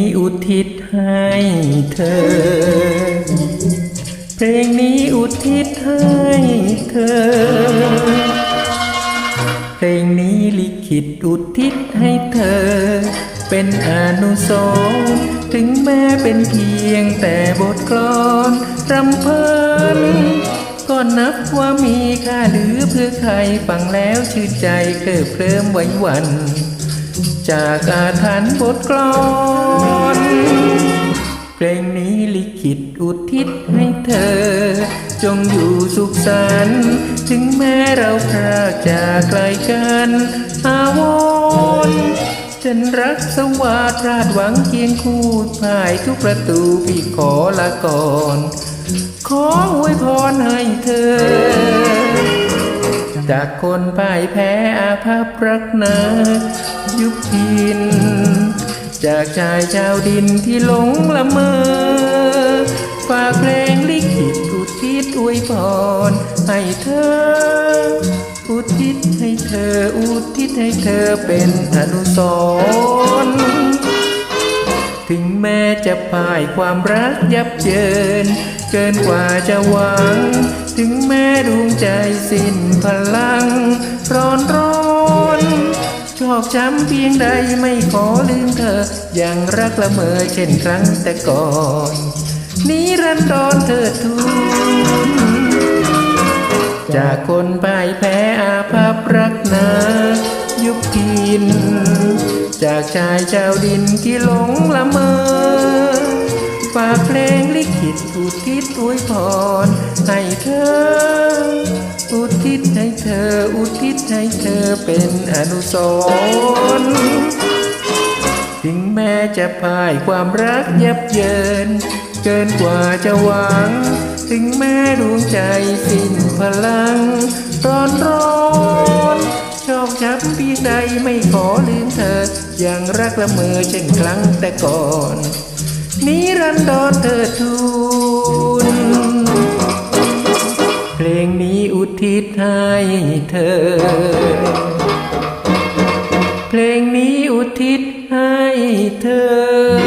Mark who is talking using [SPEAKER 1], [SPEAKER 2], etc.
[SPEAKER 1] ้อุทิศให้เธอ เพลงนี้อุทิศให้เธอ เพลงนี้ลิขิตอุทิศให้เธอ เป็นอนุสรณ์ถึงแม้เป็นเพียงแต่บทกลอนรำเพลินก็นับว่ามีค่าหลือเพื่อใครฟังแล้วชื่นใจเกิดเคลิ้มไวหวัน จากอาถรรพ์บทกลอนเพลงนี้ลิขิตอุทิศให้เธอ จงอยู่สุขสันต์ถึงแม้เราพรากจากไกลกันอาวรฉันรักสวาดราดหวังเคียงคู่พ่ายทุกประตูพี่ขอลาก่อน ขออวยพรให้เธอ จากคนพ่ายแพ้อาภัพรักนายุบพิน จากชายชาวดินที่หลงละเมอ ฝากเพลงลิขิตอุทิศอวยพรให้เธอ อุทิศให้เธอ อุทิศให้เธอเป็นอนุสร ถึงแม้จะพ่ายความรักยับเยิน เกินกว่าจะหวัง ถึงแม้ดวงใจสิ้นพลัง ร้อนร้อนชอกช้ำเพียงใดไม่ขอลืมเธอยังรักละเมอเช่นครั้งแต่ก่อนนิรันดรเธอทูลจากคนพ่ายแพ้ จากชายชาวดินที่หลงละเมอฝากเพลงลิขิตอุทิศอวยพรให้เธอ อุทิศให้เธอ อุทิศให้เธอเป็นอนุสรณ์ถึงแม้จะพ่ายความรักยับเยิน เกินกว่าจะหวัง ถึงแม้ดวงใจสิ้นพลังร้อนร้อนชอกช้ำพียงใดไม่ขอลืมเธอ อย่างรักละเมอเช่นครั้งแต่ก่อน นิรันดรเธอทูลเพลงนี้อุทิศให้เธอ เพลงนี้อุทิศให้เธอ